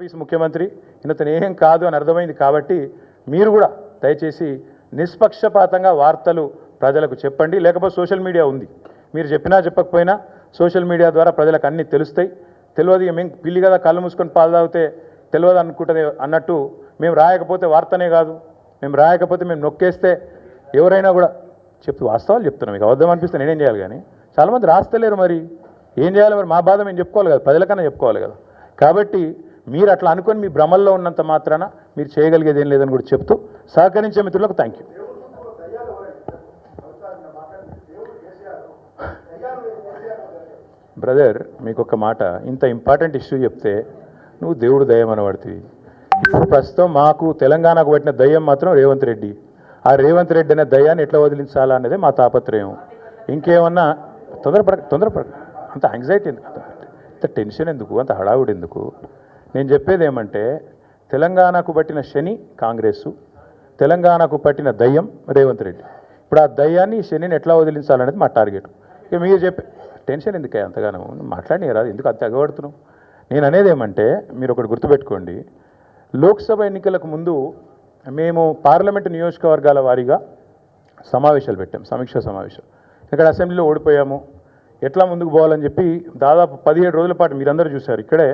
Office ముఖ్యమంత్రి ఇతను ఏం కాదు అని అర్థమైంది కాబట్టి మీరు కూడా దయచేసి నిష్పక్షపాతంగా వార్తలు ప్రజలకు చెప్పండి. లేకపోతే సోషల్ మీడియా ఉంది. మీరు చెప్పినా చెప్పకపోయినా సోషల్ మీడియా ద్వారా ప్రజలకు అన్నీ తెలుస్తాయి. తెలియదు మేము పిల్లి కదా కళ్ళు మూసుకొని పాలు తాగితే తెలియదు అనుకుంటుంది అన్నట్టు మేము రాయకపోతే వార్తనే కాదు. మేము రాయకపోతే మేము నొక్కేస్తే ఎవరైనా కూడా చెప్తూ వాస్తవాలు చెప్తున్నాం. మీకు అబద్ధం అనిపిస్తే నేనేం చేయాలి కానీ చాలామంది రాస్తలేరు మరి. ఏం చేయాలి మరి? మా బాధ మేము చెప్పుకోవాలి కదా ప్రజలకన్నా చెప్పుకోవాలి కదా. కాబట్టి మీరు అట్లా అనుకొని మీ భ్రమల్లో ఉన్నంత మాత్రాన మీరు చేయగలిగేది ఏం లేదని కూడా చెప్తూ సహకరించే మిత్రులకు థ్యాంక్ యూ బ్రదర్ మీకు ఒక మాట ఇంత ఇంపార్టెంట్ ఇష్యూ చెప్తే నువ్వు దేవుడు దయ్యం అనబడుతుంది ఇప్పుడు ప్రస్తుతం మాకు తెలంగాణకు పట్టిన దయ్యం మాత్రం రేవంత్ రెడ్డి. ఆ రేవంత్ రెడ్డి అనే దయ్యాన్ని ఎట్లా వదిలించాలా అనేది మా తాపత్రయం. ఇంకేమన్నా తొందరపడ తొందరపడ అంత యాంగ్జైటీ ఎందుకు అంత టెన్షన్ ఎందుకు? అంత హడావుడి ఎందుకు నేను చెప్పేది ఏమంటే తెలంగాణకు పట్టిన శని కాంగ్రెస్ తెలంగాణకు పట్టిన దయ్యం రేవంత్ రెడ్డి. ఇప్పుడు ఆ దయ్యాన్ని శనిని ఎట్లా వదిలించాలనేది మా టార్గెట్. ఇక మీరు చెప్పే టెన్షన్ ఎందుకే అంతగానో? మాట్లాడిన రాదు ఎందుకు అంత ఎగబడుతున్నావు? నేను అనేది ఏమంటే మీరు ఒకటి గుర్తుపెట్టుకోండి. లోక్సభ ఎన్నికలకు ముందు మేము పార్లమెంటు నియోజకవర్గాల వారీగా సమావేశాలు పెట్టాం సమీక్షా సమావేశం ఇక్కడ అసెంబ్లీలో ఓడిపోయాము. ఎట్లా ముందుకు పోవాలని చెప్పి దాదాపు పదిహేడు రోజుల పాటు మీరందరూ చూశారు. ఇక్కడే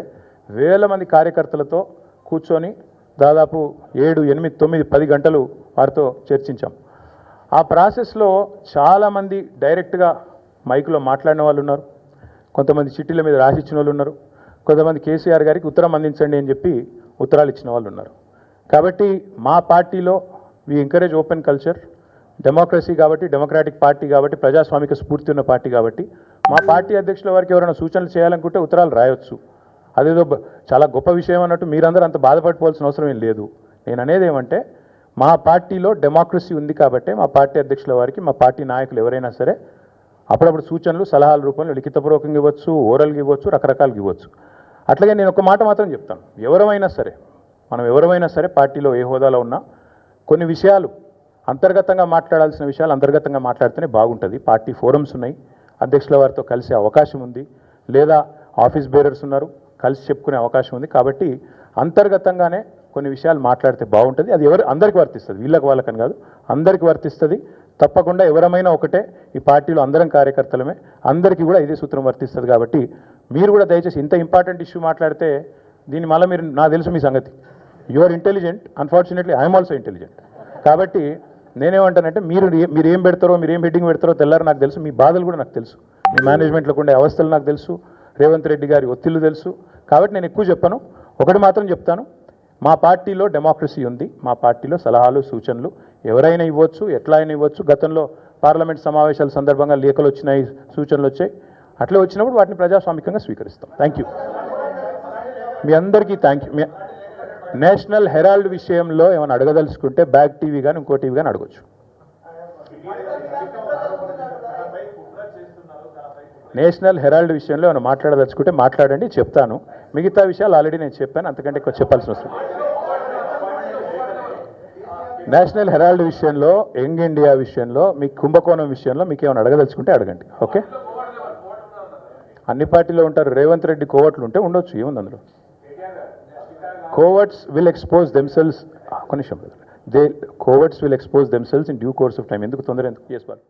వేల మంది కార్యకర్తలతో కూర్చొని దాదాపు ఏడు ఎనిమిది తొమ్మిది పది గంటలు వారితో చర్చించాం. ఆ ప్రాసెస్లో చాలామంది డైరెక్ట్గా మైకులో మాట్లాడిన వాళ్ళు ఉన్నారు. కొంతమంది చిట్టీల మీద రాసిచ్చిన వాళ్ళు ఉన్నారు. కొంతమంది కేసీఆర్ గారికి ఉత్తరం అందించండి అని చెప్పి ఉత్తరాలు ఇచ్చిన వాళ్ళు ఉన్నారు. కాబట్టి మా పార్టీలో we encourage open culture democracy కాబట్టి డెమోక్రాటిక్ పార్టీ కాబట్టి ప్రజాస్వామిక స్ఫూర్తి ఉన్న పార్టీ కాబట్టి మా పార్టీ అధ్యక్షుల వారికి ఎవరైనా సూచనలు చేయాలనుకుంటే ఉత్తరాలు రాయొచ్చు. అదేదో చాలా గొప్ప విషయం అన్నట్టు మీరందరూ అంత బాధపడిపోవాల్సిన అవసరం ఏం లేదు. నేను అనేది ఏమంటే మా పార్టీలో డెమోక్రసీ ఉంది కాబట్టి మా పార్టీ అధ్యక్షుల వారికి మా పార్టీ నాయకులు ఎవరైనా సరే అప్పుడప్పుడు సూచనలు సలహాల రూపంలో లిఖితపూర్వకంగా ఇవ్వచ్చు ఓరల్గా ఇవ్వచ్చు రకరకాలుగా ఇవ్వచ్చు. అట్లాగే నేను ఒక మాట మాత్రం చెప్తాను. ఎవరమైనా సరే మనం ఎవరమైనా సరే పార్టీలో ఏ హోదాలో ఉన్నా కొన్ని విషయాలు అంతర్గతంగా మాట్లాడాల్సిన విషయాలు అంతర్గతంగా మాట్లాడితేనే బాగుంటుంది. పార్టీ ఫోరమ్స్ ఉన్నాయి. అధ్యక్షుల వారితో కలిసే అవకాశం ఉంది. లేదా ఆఫీస్ బేరర్స్ ఉన్నారు. కలిసి చెప్పుకునే అవకాశం ఉంది. కాబట్టి అంతర్గతంగానే కొన్ని విషయాలు మాట్లాడితే బాగుంటుంది. అది ఎవరు అందరికీ వర్తిస్తుంది. వీళ్ళకి వాళ్ళకని కాదు. అందరికీ వర్తిస్తుంది. తప్పకుండా ఎవరమైనా ఒకటే ఈ పార్టీలో అందరం కార్యకర్తలమే. అందరికీ కూడా ఇదే సూత్రం వర్తిస్తుంది కాబట్టి మీరు కూడా దయచేసి ఇంత ఇంపార్టెంట్ ఇష్యూ మాట్లాడితే దీని మళ్ళీ మీరు నాకు తెలుసు మీ సంగతి. You are intelligent unfortunately I'm also intelligent కాబట్టి నేనేమంటానంటే మీరు మీరు ఏం పెడతారో మీరు ఏం హెడ్డింగ్ పెడతారో తెల్లారో నాకు తెలుసు. మీ బాధలు కూడా నాకు తెలుసు. మీ మేనేజ్మెంట్లో ఉండే అవస్థలు నాకు తెలుసు. రేవంత్ రెడ్డి గారి ఒత్తిళ్ళు తెలుసు. కాబట్టి నేను ఎక్కువ చెప్పను. ఒకటి మాత్రం చెప్తాను. మా పార్టీలో డెమోక్రసీ ఉంది. మా పార్టీలో సలహాలు సూచనలు ఎవరైనా ఇవ్వచ్చు ఎట్లా అయినా ఇవ్వచ్చు. గతంలో పార్లమెంట్ సమావేశాల సందర్భంగా లేఖలు వచ్చినాయి సూచనలు వచ్చాయి. అట్లా వచ్చినప్పుడు వాటిని ప్రజాస్వామికంగా స్వీకరిస్తాం. థ్యాంక్ యూ మీ అందరికీ థ్యాంక్ యూ నేషనల్ హెరాల్డ్ విషయంలో ఏమైనా అడగదలుచుకుంటే బ్యాక్ టీవీ కానీ ఇంకో టీవీ కానీ అడగచ్చు. నేషనల్ హెరాల్డ్ విషయంలో ఏమైనా మాట్లాడదలుచుకుంటే మాట్లాడండి చెప్తాను. మిగతా విషయాలు ఆల్రెడీ నేను చెప్పాను అంతకంటే ఎక్కువ చెప్పాల్సిన అవసరం నేషనల్ హెరాల్డ్ విషయంలో యంగ్ ఇండియా విషయంలో మీ కుంభకోణం విషయంలో మీకు ఏమైనా అడగదలుచుకుంటే అడగండి ఓకే? అన్ని పార్టీలో ఉంటారు రేవంత్ రెడ్డి కోవట్లు ఉంటే ఉండొచ్చు ఏముంది అందులో? కోవర్ట్స్ విల్ ఎక్స్పోజ్ దెమ్సెల్స్ ఒక నిమిషం they coverts will expose themselves in due course of time ఎందుకు తొందర ఎందుకు? చేసుకోవాలి